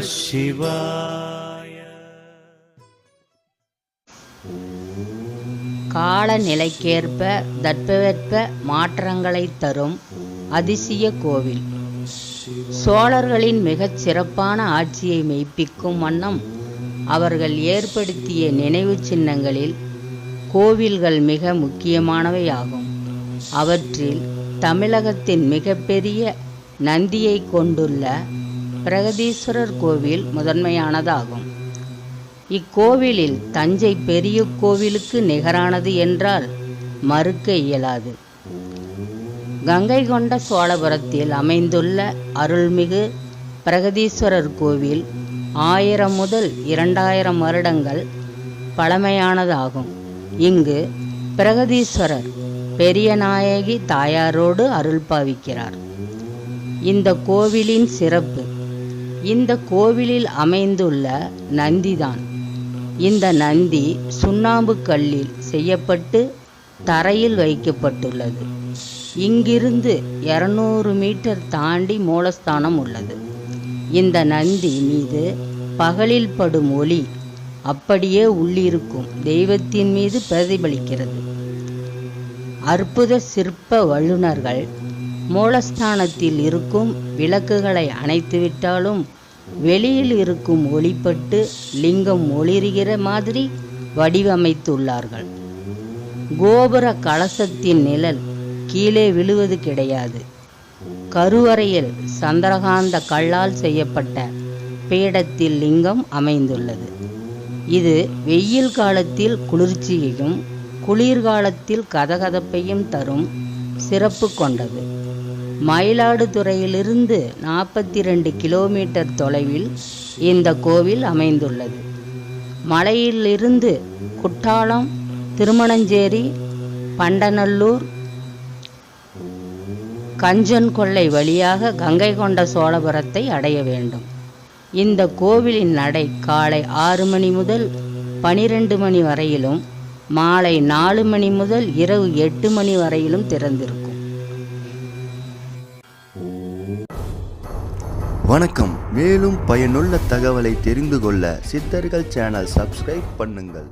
சிவாய காலநிலைக்கேற்ப தட்பவெட்ப மாற்றங்களை தரும் அதிசய கோவில். சோழர்களின் மிகச் சிறப்பான ஆட்சியை மெய்ப்பிக்கும் வண்ணம் அவர்கள் ஏற்படுத்திய நினைவு சின்னங்களில் கோவில்கள் மிக முக்கியமானவை ஆகும் அவற்றில் தமிழகத்தின் மிகப்பெரிய நந்தியை கொண்டுள்ள பிரகதீஸ்வரர் கோவில் முதன்மையானதாகும். இக்கோவிலில் தஞ்சை பெரிய கோவிலுக்கு நிகரானது என்றால் மறுக்க இயலாது. கங்கை கொண்ட சோழபுரத்தில் அமைந்துள்ள அருள்மிகு பிரகதீஸ்வரர் கோவில் ஆயிரம் முதல் இரண்டாயிரம் வருடங்கள் பழமையானதாகும். இங்கு பிரகதீஸ்வரர் பெரியநாயகி தாயாரோடு அருள் பாவிக்கிறார். இந்த கோவிலின் சிறப்பு இந்த கோவிலில் அமைந்துள்ள நந்திதான். இந்த நந்தி சுண்ணாம்பு கல்லில் செய்யப்பட்டு தரையில் வைக்கப்பட்டுள்ளது. இங்கிருந்து இரநூறு மீட்டர் தாண்டி மூலஸ்தானம் உள்ளது. இந்த நந்தி மீது பகலில் படும் ஒளி அப்படியே உள்ளிருக்கும் தெய்வத்தின் மீது பிரதிபலிக்கிறது. அற்புத சிற்ப வல்லுநர்கள் மூலஸ்தானத்தில் இருக்கும் விளக்குகளை அணைத்துவிட்டாலும் வெளியில் இருக்கும் ஒளிப்பட்டு லிங்கம் ஒளிர்கிற மாதிரி வடிவமைத்துள்ளார்கள். கோபுர கலசத்தின் நிழல் கீழே விழுவது கிடையாது. கருவறையில் சந்திரகாந்த கல்லால் செய்யப்பட்ட பீடத்தில் லிங்கம் அமைந்துள்ளது. இது வெயில் காலத்தில் குளிர்ச்சியையும் குளிர்காலத்தில் கதகதப்பையும் தரும் சிறப்பு கொண்டது. மயிலாடுதுறையிலிருந்து நாற்பத்தி ரெண்டு கிலோமீட்டர் தொலைவில் இந்த கோவில் அமைந்துள்ளது. மலையிலிருந்து குற்றாலம் திருமணஞ்சேரி பண்டநல்லூர் கஞ்சன்கொள்ளை வழியாக கங்கை கொண்ட சோழபுரத்தை அடைய வேண்டும். இந்த கோவிலின் நடை காலை ஆறு மணி முதல் பனிரெண்டு மணி வரையிலும் மாலை நாலு மணி முதல் இரவு எட்டு மணி வரையிலும் திறந்திருக்கும். வணக்கம். மேலும் பயனுள்ள தகவலை தெரிந்து கொள்ள சித்தர்கள் சேனல் சப்ஸ்கிரைப் பண்ணுங்கள்.